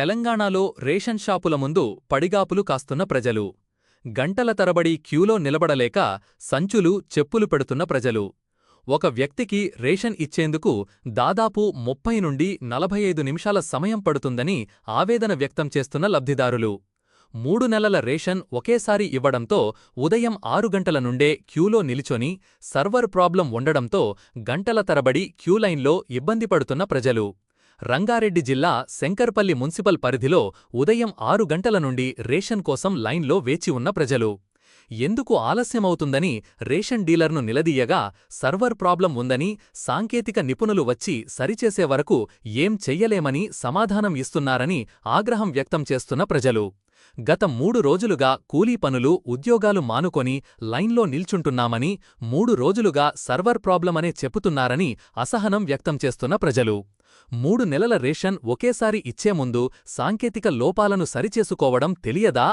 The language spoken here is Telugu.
తెలంగాణలో రేషన్ షాపుల ముందు పడిగాపులు కాస్తున్న ప్రజలు. గంటల తరబడి క్యూలో నిలబడలేక సంచులు చెప్పులు పెడుతున్న ప్రజలు. ఒక వ్యక్తికి రేషన్ ఇచ్చేందుకు దాదాపు ముప్పై నుండి నలభై ఐదు నిమిషాల సమయం పడుతుందని ఆవేదన వ్యక్తం చేస్తున్న లబ్ధిదారులు. మూడు నెలల రేషన్ ఒకేసారి ఇవ్వడంతో ఉదయం ఆరు గంటల నుండే క్యూలో నిలిచొని సర్వర్ ప్రాబ్లం ఉండడంతో గంటల తరబడి క్యూలైన్లో ఇబ్బంది పడుతున్న ప్రజలు. రంగారెడ్డి జిల్లా శంకర్పల్లి మున్సిపల్ పరిధిలో ఉదయం ఆరు గంటల నుండి రేషన్ కోసం లైన్లో వేచి ఉన్న ప్రజలు. ఎందుకు ఆలస్యమవుతుందని రేషన్ డీలర్ను నిలదీయగా సర్వర్ ప్రాబ్లం ఉందని సాంకేతిక నిపుణులు వచ్చి సరిచేసే వరకు ఏం చెయ్యలేమని సమాధానం ఇస్తున్నారని ఆగ్రహం వ్యక్తం చేస్తున్న ప్రజలు. గత మూడు రోజులుగా కూలీ పనులు ఉద్యోగాలు మానుకొని లైన్లో నిల్చుంటున్నామని మూడు రోజులుగా సర్వర్ ప్రాబ్లమనే చెప్పుతున్నారని అసహనం వ్యక్తం చేస్తున్న ప్రజలు. మూడు నెలల రేషన్ ఒకేసారి ఇచ్చే ముందు సాంకేతిక లోపాలను సరిచేసుకోవడం తెలియదా?